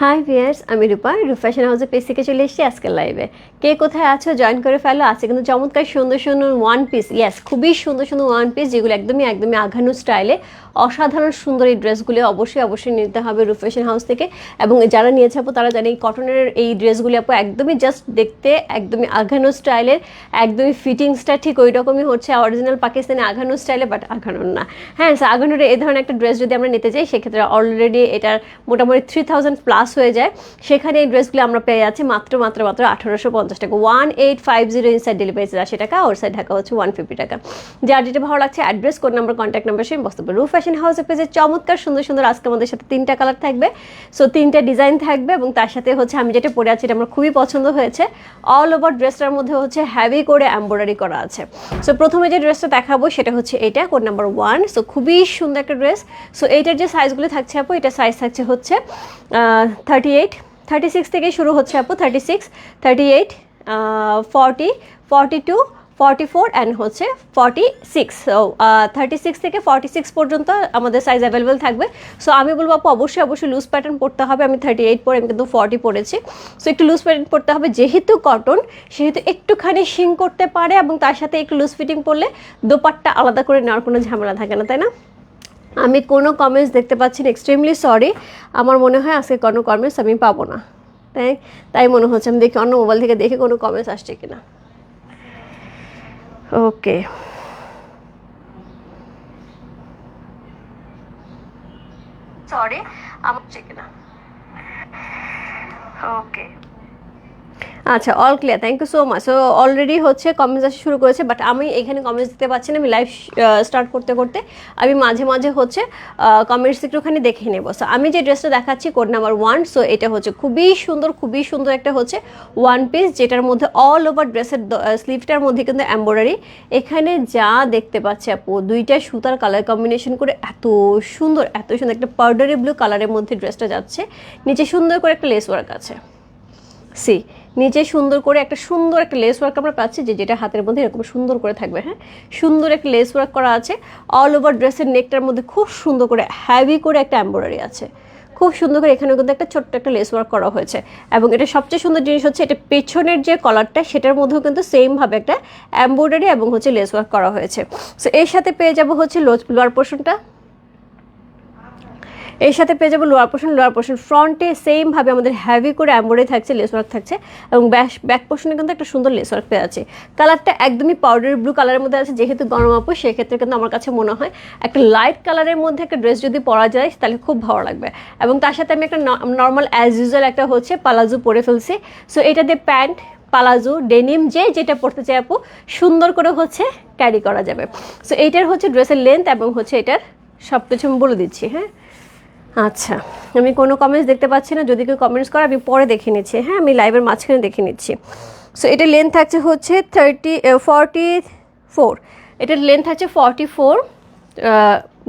High viewers আমি রূপা রূপ fashion হাউসের পেজ থেকে চলে এসেছি আজকের লাইভে কে কোথায় আছো? জয়েন করে ফেলো। আছে কিন্তু চমৎকার, সুন্দর সুন্দর ওয়ান পিস ইয়েস খুবই সুন্দর সুন্দর ওয়ান পিস যেগুলো একদমই একদমই আঘানু স্টাইলে অসাধারণ, সুন্দর এই ড্রেসগুলি অবশ্যই অবশ্যই নিতে হবে রূপ ফ্যাশন হাউস থেকে। এবং যারা নিয়েছে আপু, তারা জানে এই কটনের এই ড্রেসগুলি আপু একদমই জাস্ট দেখতে একদমই আঘানু স্টাইলের একদমই ফিটিংসটা ঠিক ওই রকমই হচ্ছে অরিজিনাল পাকিস্তানি আঘানু স্টাইলে বাট আঘানুর না। হ্যাঁ আঘানুর এই ধরনের একটা ড্রেস যদি আমরা নিতে চাই সেক্ষেত্রে অলরেডি এটার মোটামুটি থ্রি থাউজেন্ড প্লাস হয়ে যায়। সেখানে এই ড্রেসগুলো আমরা পেয়ে যাচ্ছি মাত্র মাত্র মাত্র আঠারোশো পঞ্চাশ টাকা। One eight five zero inside delivery charge আশি টাকা ওর সাইড ঢাকা হচ্ছে ওয়ান ফিফটি টাকা। যার যেটা ভালো লাগছে address code number contact number সেই বস্তু রুফ ফ্যাশন হাউসের পেজে চমৎকার, সুন্দর সুন্দর, আজকে আমাদের সাথে তিনটা কালার থাকবে। সো তিনটা ডিজাইন থাকবে এবং তার সাথে হচ্ছে আমি যেটা পরে আছি, এটা আমার খুবই পছন্দ হয়েছে। অল ওভার ড্রেসটার মধ্যে হচ্ছে হ্যাভি করে এম্ব্রয়ডারি করা আছে। সো প্রথমে যে ড্রেসটা দেখাবো, সেটা হচ্ছে এটা কোড নাম্বার ওয়ান সো খুবই সুন্দর একটা ড্রেস। সো এইটার যে সাইজগুলো থাকছে আপু, এটা সাইজ থাকছে হচ্ছে থার্টি এইট থার্টি সিক্স থেকে শুরু হচ্ছে আপু thirty six thirty eight forty forty two forty four and হচ্ছে ফর্টি সিক্স থার্টি সিক্স থেকে ফর্টি সিক্স পর্যন্ত আমাদের সাইজ অ্যাভেলেবেল থাকবে। সো আমি বলব আপু, অবশ্যই অবশ্যই লুজ প্যাটার্ন পড়তে হবে। আমি থার্টি এইট পরে আমি কিন্তু ফর্টি পড়েছি। সো একটু লুজ প্যাটার্ন পড়তে হবে। যেহেতু কটন সেহেতু একটুখানি শিং করতে পারে এবং তার সাথে একটু লুজ ফিটিং পড়লে দোপাট্টা আলাদা করে নেওয়ার কোনো ঝামেলা থাকে না, তাই না? আমি কোনো কমেন্টস দেখতে পাচ্ছি না এক্সট্রিমলি সরি আমার মনে হয় আজকে কোনো কমেন্টস আমি পাবো না। তাই তাই মনে হচ্ছে আমি দেখি অন্য মোবাইল থেকে দেখে কোনো কমেন্টস আসছে কিনা। ওকে সরি আমার কিনা। ওকে আচ্ছা all clear thank you so much so already হচ্ছে কমেন্টস আসা শুরু করেছে বাট আমি এখানে কমেন্টস দিতে পারছি না, আমি লাইভ স্টার্ট করতে করতে আমি মাঝে মাঝে হচ্ছে কমেন্টস একটুখানি দেখে নেব। সো আমি যে ড্রেসটা দেখাচ্ছি কোড নাম্বার ওয়ান সো এটা হচ্ছে খুবই সুন্দর খুবই সুন্দর একটা হচ্ছে ওয়ান পিস যেটার মধ্যে অল ওভার ড্রেসের স্লিভটার মধ্যে কিন্তু এম্ব্রয়ডারি এখানে যা দেখতে পাচ্ছি আপু, দুইটা সুতার কালার কম্বিনেশন করে এত সুন্দর এত সুন্দর একটা পাউডারি ব্লু কালারের মধ্যে ড্রেসটা যাচ্ছে। নিচে সুন্দর করে একটা লেস ওয়ার্ক আছে। সি নিচে সুন্দর করে একটা সুন্দর একটা লেস ওয়ার্ক আমরা পাচ্ছি, যে যেটা হাতের মধ্যে এরকম সুন্দর করে থাকবে হ্যাঁ? সুন্দর একটা লেস ওয়ার্ক করা আছে। অল ওভার ড্রেসের নেকটার মধ্যে খুব সুন্দর করে হ্যাভি করে একটা এম্ব্রয়ডারি আছে। খুব সুন্দর করে এখানে কিন্তু একটা ছোট্ট একটা লেস ওয়ার্ক করা হয়েছে। এবং এটা সবচেয়ে সুন্দর জিনিস হচ্ছে, এটা পেছনের যে কলারটা সেটার মধ্যেও কিন্তু সেমভাবে একটা এম্ব্রয়ডারি এবং হচ্ছে লেস ওয়ার্ক করা হয়েছে। সো এর সাথে পেয়ে যাব হচ্ছে লোয়ার পোর্শনটা এর সাথে পেয়ে যাব লোয়ার পোর্শন। লোয়ার পোর্শন ফ্রন্টে সেমভাবে আমাদের হ্যাভি করে এম্বয়ডারি থাকছে লেস ওয়ার্ক থাকছে এবং ব্যাক ব্যাক পোর্শনে কিন্তু একটা সুন্দর লেস ওয়ার্ক পেয়ে আছে কালারটা একদমই পাউডার ব্লু কালারের মধ্যে আছে, যেহেতু গরম আপু, সেক্ষেত্রে কিন্তু আমার কাছে মনে হয় একটা লাইট কালারের মধ্যে একটা ড্রেস যদি পরা যায়, তাহলে খুব ভালো লাগবে। এবং তার সাথে আমি একটা নর্মাল অ্যাজ ইউজুয়াল একটা হচ্ছে পালাজু পরে ফেলছি। সো এটা দিয়ে প্যান্ট পালাজু ডেনিম যে যেটা পড়তে চাই আপু, সুন্দর করে হচ্ছে ক্যারি করা যাবে। সো এইটার হচ্ছে ড্রেসের লেন্থ এবং হচ্ছে এটার সব কিছু আমি বলে দিচ্ছি হ্যাঁ? আচ্ছা আমি কোনো কমেন্টস দেখতে পাচ্ছি না, যদি কেউ কমেন্টস করে, আমি পরে দেখে নিচ্ছি। হ্যাঁ আমি লাইভের মাঝখানে দেখে নিচ্ছি। সো এটা লেন্থ থাকছে হচ্ছে থার্টি ফর্টি ফোর এটার লেন্থ থাকছে ফর্টি ফোর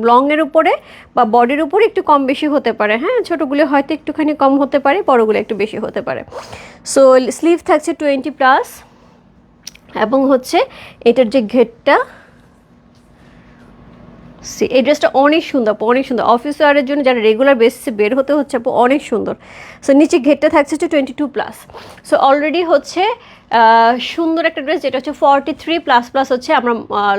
লংয়ের উপরে বা বডির উপরে একটু কম বেশি হতে পারে। হ্যাঁ ছোটোগুলো হয়তো একটুখানি কম হতে পারে, বড়োগুলো একটু বেশি হতে পারে। সো স্লিভ থাকছে টোয়েন্টি প্লাস এবং হচ্ছে এটার যে ঘেরটা সি এই ড্রেসটা অনেক সুন্দর অনেক সুন্দর। অফিস ওয়ারের জন্য যারা রেগুলার বেসিসে বের হতে হচ্ছে, আপু, অনেক সুন্দর। সো নিচে ঘেরটা থাকছে হচ্ছে twenty two plus so already হচ্ছে সুন্দর একটা ড্রেস যেটা হচ্ছে ফর্টি থ্রি প্লাস প্লাস হচ্ছে আমরা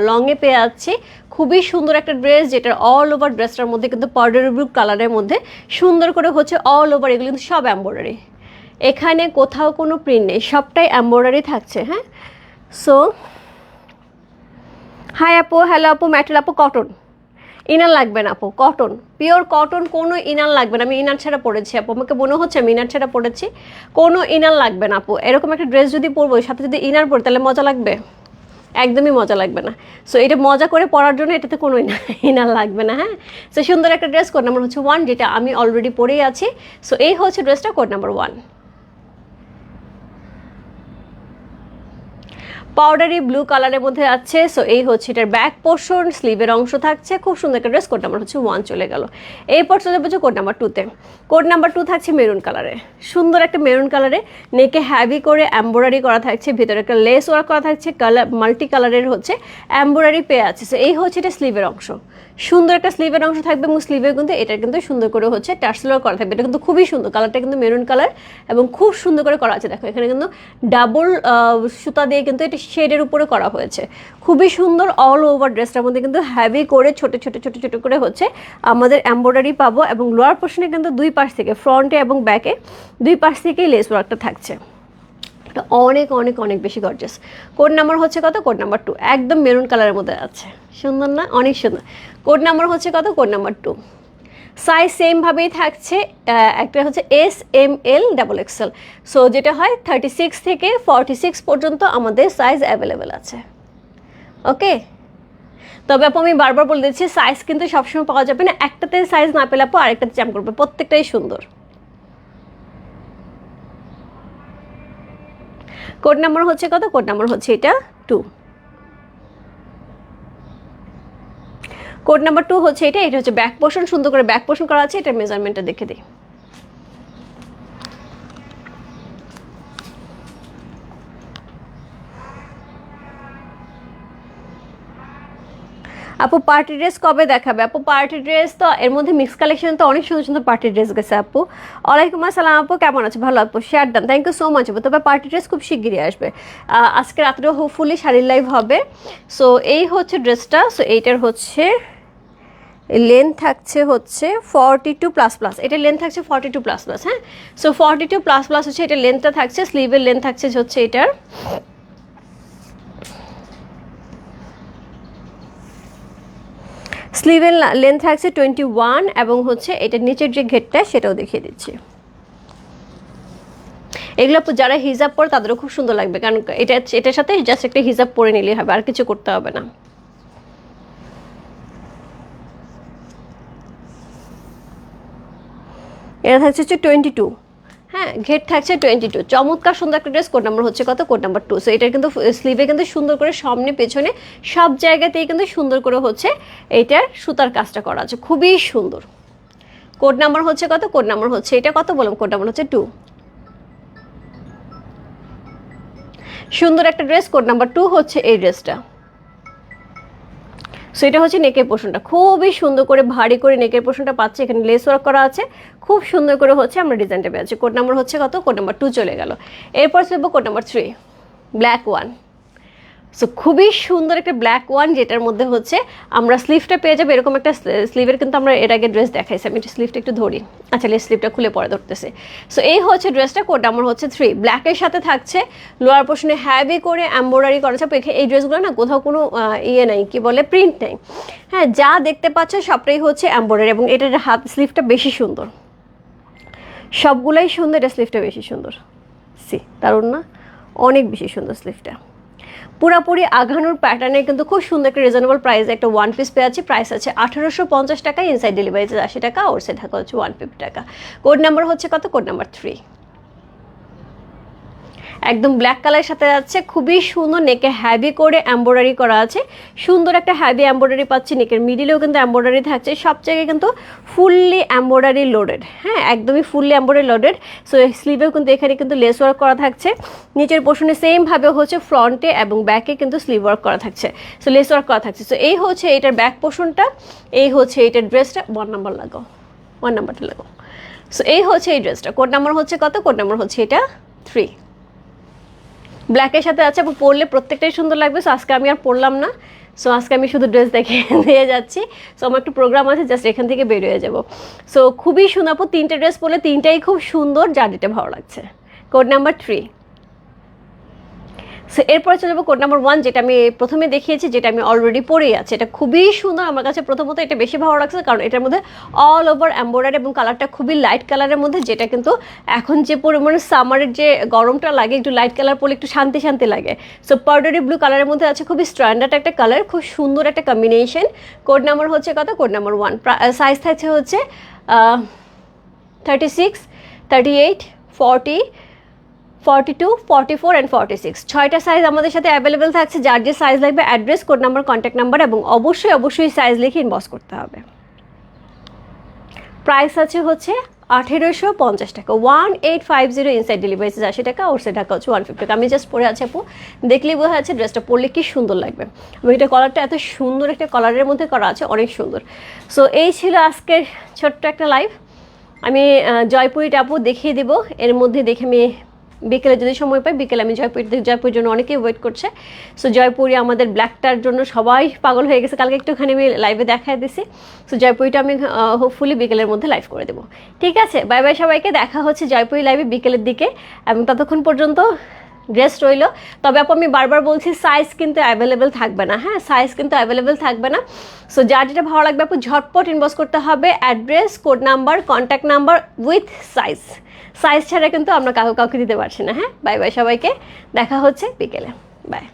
লংয়ে পেয়ে যাচ্ছি। খুবই সুন্দর একটা ড্রেস যেটার অল ওভার ড্রেসটার মধ্যে কিন্তু পাউডার ব্লু কালারের মধ্যে সুন্দর করে হচ্ছে অল ওভার এগুলো কিন্তু সব এম্ব্রয়ডারি এখানে কোথাও কোনো প্রিন্ট নেই, সবটাই এম্ব্রয়ডারি থাকছে হ্যাঁ? সো হাই আপু হ্যালো আপু ম্যাটেল আপু কটন ইনার লাগবে না, আপু কটন পিওর কটন কোনো ইনার লাগবে না। আমি ইনার ছাড়া পরেছি, আপু, আমাকে মনে হচ্ছে আমি ইনার ছাড়া পরেছি। কোনো ইনার লাগবে না, আপু, এরকম একটা ড্রেস যদি পরবো সাথে যদি ইনার পরি, তাহলে মজা লাগবে? একদমই মজা লাগবে না। সো এটা মজা করে পরার জন্য এটাতে কোনো ইনার লাগবে না হ্যাঁ? সো সুন্দর একটা ড্রেস কোড নাম্বার হচ্ছে ওয়ান যেটা আমি অলরেডি পরেই আছি। সো এই হচ্ছে ড্রেসটা code number one powdery blue কালারের মধ্যে আছে। সো এই হচ্ছে এটার ব্যাক পোর্শন স্লিভের অংশ থাকছে। খুব সুন্দর একটা ড্রেস কোড নাম্বার হচ্ছে ওয়ান চলে গেল। এরপর চলে যাব কোড নাম্বার টুতে কোড নাম্বার টু থাকছে মেরুন কালারে সুন্দর একটা মেরুন কালারে নেকে হ্যাভি করে এম্ব্রয়ডারি করা থাকছে, ভিতরে একটা লেস ওয়ার্ক করা থাকছে কালার মাল্টি কালারের হচ্ছে এম্ব্রয়ডারি পেয়ে আছে। সো এই হচ্ছে এটা স্লিভের অংশ। সুন্দর একটা স্লিভের অংশ থাকবে এবং স্লিভে কিন্তু এটা কিন্তু সুন্দর করে হচ্ছে টার্সেলার করা থাকবে। এটা কিন্তু খুবই সুন্দর কালারটা কিন্তু মেরুন কালার এবং খুব সুন্দর করে করা আছে। দেখো, এখানে কিন্তু ডাবল সুতা দিয়ে কিন্তু এটা শেডের উপরে করা হয়েছে। খুবই সুন্দর অল ওভার ড্রেসটার মধ্যে কিন্তু হ্যাভি করে ছোট ছোট ছোট ছোট করে হচ্ছে আমাদের এম্ব্রয়ডারি পাবো এবং লোয়ার পোর্শনে কিন্তু দুই পাশ থেকে ফ্রন্টে এবং ব্যাকে দুই পাশ থেকেই লেস ওয়ার্কটা থাকছে। এটা অনেক অনেক অনেক বেশি গর্জাস কোড নাম্বার হচ্ছে কত? কোড নাম্বার টু একদম মেরুন কালারের মধ্যে আছে। সুন্দর না? অনেক সুন্দর। কোড নাম্বার হচ্ছে কত? কোড নাম্বার টু সাইজ সেমভাবেই থাকছে একটা হচ্ছে S M L double XL so যেটা হয় থার্টি সিক্স থেকে ফর্টি সিক্স পর্যন্ত আমাদের সাইজ অ্যাভেলেবেল আছে। ওকে তবে আপু, আমি বারবার বলে দিচ্ছি সাইজ কিন্তু সবসময় পাওয়া যাবে না। একটাতে সাইজ না পেলে আপু, আরেকটাতে চ্যাম করবে। প্রত্যেকটাই সুন্দর। কোড নাম্বার হচ্ছে কত? কোড নাম্বার হচ্ছে এটা টু। কোড নাম্বার টু হচ্ছে এটা এটা হচ্ছে ব্যাক পোর্শন সুন্দর করে ব্যাক পোর্শন করা আছে এটার মেজারমেন্টটা দেখে দিই। আপু পার্টি ড্রেস কবে দেখাবে? আপু পার্টি ড্রেস তো, এর মধ্যে মিক্স কালেকশন তো অনেক সুন্দর সুন্দর পার্টি ড্রেস গেছে, আপু। ওয়ালাইকুম আসসালাম, আপু, কেমন আছে? ভালো, আপু share done thank you so much আপু। তবে পার্টি ড্রেস খুব শিগগিরই আসবে। আজকে রাত্রে হোপফুলি শাড়ির লাইভ হবে। সো এই হচ্ছে ড্রেসটা সো এইটার হচ্ছে লেন্থ থাকছে হচ্ছে ফর্টি টু প্লাস প্লাস এটা লেন্থ থাকছে ফর্টি টু প্লাস প্লাস হ্যাঁ? So forty two plus plus হচ্ছে, এটা লেন্থটা থাকছে স্লিভের লেন্থ থাকছে হচ্ছে এটার। স্লিভের লেন্থ থাকছে টোয়েন্টি ওয়ান এবং হচ্ছে এটার নিচের যে ঘেরটা, সেটাও দেখিয়ে দিচ্ছি। এগুলো যারা হিজাব পরে, তাদেরও খুব সুন্দর লাগবে। কারণ এটা এটার সাথে জাস্ট একটা হিজাব পরে নিলেই হবে, আর কিছু করতে হবে না। এটা থাকছে হচ্ছে টোয়েন্টি টু ঘের থাকছে টোয়েন্টি টু চমৎকার সুন্দর একটা ড্রেস কোড নাম্বার হচ্ছে কত? কোড নাম্বার টু সো এটা কিন্তু স্লিভে কিন্তু সুন্দর করে সামনে, পেছনে সব জায়গাতেই কিন্তু সুন্দর করে হচ্ছে এইটার সুতার কাজটা করা আছে। খুবই সুন্দর। কোড নাম্বার হচ্ছে কত? কোড নাম্বার হচ্ছে এটা কত বললাম? কোড নাম্বার হচ্ছে টু সুন্দর একটা ড্রেস কোড নাম্বার টু হচ্ছে এই ড্রেসটা সো এটা হচ্ছে নেকের পোর্শনটা খুবই সুন্দর করে, ভারী করে নেকের পোর্শনটা পাচ্ছে। এখানে লেস ওয়ার্ক করা আছে। খুব সুন্দর করে হচ্ছে আমরা ডিজাইনটা পেয়েছি। কোড নাম্বার হচ্ছে কত? কোড নাম্বার টু চলে গেল। এরপর চলবো code number three black one so খুবই সুন্দর একটা ব্ল্যাক ওয়ান যেটার মধ্যে হচ্ছে আমরা স্লিভটা পেয়ে যাব, এরকম একটা স্লিভের কিন্তু আমরা এর আগে ড্রেস দেখাইছি। আমি স্লিভটা একটু ধরি। আচ্ছা স্লিভটা খুলে পরে ধরতেছে। সো এই হচ্ছে ড্রেসটা কোড আমার হচ্ছে থ্রি ব্ল্যাকের সাথে থাকছে লোয়ার পোর্শনে হ্যাভি করে এম্ব্রয়ডারি করা। আছে এই ড্রেসগুলো না কোথাও কোনো ইয়ে নাই, কি বলে প্রিন্ট নেই। হ্যাঁ যা দেখতে পাচ্ছ সবটাই হচ্ছে এম্ব্রয়ডারি এবং এটার হাত স্লিভটা বেশি সুন্দর। সবগুলাই সুন্দর, এটা স্লিভটা বেশি সুন্দর। সি দারুণ না? অনেক বেশি সুন্দর স্লিভটা পুরাপুরি আঘানোর প্যাটার্নে কিন্তু খুব সুন্দর একটা রিজনেবল প্রাইসে একটা ওয়ান পিস পেয়ে আছে প্রাইস আছে আঠারোশো পঞ্চাশ টাকা ইনসাইড ডেলিভারিতে আশি টাকা ওর সে থাকা হচ্ছে ওয়ান ফিফটি টাকা। কোড নাম্বার হচ্ছে কত? কোড নাম্বার থ্রি একদম ব্ল্যাক কালারের সাথে যাচ্ছে। খুবই সুন্দর নেকে হ্যাভি করে এম্ব্রয়ডারি করা আছে। সুন্দর একটা হ্যাভি এম্ব্রয়ডারি পাচ্ছি নেকের মিডিলেও কিন্তু এম্ব্রয়ডারি থাকছে। সব জায়গায় কিন্তু ফুললি এম্ব্রয়ডারি লোডেড হ্যাঁ একদমই ফুললি এম্ব্রয়ডারি লোডেড সো স্লিভেও কিন্তু এখানে কিন্তু লেস ওয়ার্ক করা থাকছে। নিচের পোর্শনে সেমভাবে হচ্ছে ফ্রন্টে এবং ব্যাকে কিন্তু স্লিভ ওয়ার্ক করা থাকছে। সো লেস ওয়ার্ক করা থাকছে। সো এই হচ্ছে এটার ব্যাক পোর্শনটা এই হচ্ছে এটার ড্রেসটা ওয়ান নাম্বার লাগাও ওয়ান নাম্বারটা লাগাও সো এই হচ্ছে এই ড্রেসটা কোড নাম্বার হচ্ছে কত? কোড নাম্বার হচ্ছে এটা? থ্রি ব্ল্যাকের সাথে আছে পরলে প্রত্যেকটাই সুন্দর লাগবে সো আজকে আমি আর পরলাম না। সো আজকে আমি শুধু ড্রেস দেখে দিয়ে যাচ্ছি। সো আমার একটু প্রোগ্রাম আছে জাস্ট এখান থেকে বেরিয়ে যাব। সো খুবই আপু তিনটে ড্রেস পরলে তিনটাই খুব সুন্দর জার্নিটা ভালো লাগছে। কোড নাম্বার থ্রি সো এরপরে চলে যাব কোড নাম্বার ওয়ান যেটা আমি প্রথমে দেখিয়েছি, যেটা আমি অলরেডি পরেই আছে। এটা খুবই সুন্দর, আমার কাছে প্রথমত এটা বেশি ভালো লাগছে, কারণ এটার মধ্যে অল ওভার এম্ব্রয়ডারি এবং কালারটা খুবই লাইট কালারের মধ্যে, যেটা কিন্তু এখন যে পরিমাণে সামারের যে গরমটা লাগে, একটু লাইট কালার পরলে একটু শান্তি শান্তি লাগে। সো পাউডারি ব্লু কালারের মধ্যে আছে খুবই স্ট্যান্ডার্ড একটা কালার খুব সুন্দর একটা কম্বিনেশন কোড নাম্বার হচ্ছে কত? কোড নাম্বার ওয়ান সাইজ থাকছে হচ্ছে thirty six thirty eight forty forty two forty four and forty six ছয়টা সাইজ আমাদের সাথে অ্যাভেলেবেল থাকছে, যার যে সাইজ লাগবে address code number contact number এবং অবশ্যই অবশ্যই সাইজ লিখে ইনবক্স করতে হবে। প্রাইস আছে হচ্ছে আঠেরোশো পঞ্চাশ টাকা। One eight five zero inside delivery আশি টাকা ওর সে টাকা হচ্ছে ওয়ান ফিফটি টাকা। আমি জাস্ট পরে আছি আপু, দেখলেই বোঝা যাচ্ছে ড্রেসটা পরলে কি সুন্দর লাগবে। এবং এটা কলারটা এত সুন্দর একটা কলারের মধ্যে করা আছে, অনেক সুন্দর। সো এই ছিল আজকের ছোট্ট একটা লাইভ আমি জয়পুরি টাপু দেখিয়ে দিব। এর মধ্যে দেখে আমি বিকেলে যদি সময় পাই, বিকেলে আমি জয়পুর জয়পুরের জন্য অনেকেই ওয়েট করছে। সো জয়পুরি আমাদের ব্ল্যাকটার জন্য সবাই পাগল হয়ে গেছে। কালকে একটুখানি আমি লাইভে দেখায় দিছি। সো জয়পুরিটা আমি হোপফুলি বিকেলের মধ্যে লাইভ করে দেবো। ঠিক আছে? বাই বাই সবাইকে। দেখা হচ্ছে জয়পুরি লাইভে বিকেলের দিকে। এবং ততক্ষণ পর্যন্ত ড্রেস রইল। তবে আপু, আমি বারবার বলছি সাইজ কিন্তু অ্যাভেলেবেল থাকবে না। হ্যাঁ সাইজ কিন্তু অ্যাভেলেবেল থাকবে না। সো যার যেটা ভালো লাগবে আপু, ঝটপট ইনবক্স করতে হবে। Address code number contact number with size size ছাড়া কিন্তু আমরা কাউকে কাউকে দিতে পারছি না হ্যাঁ? বাই বাই সবাইকে। দেখা হচ্ছে বিকেলে। বাই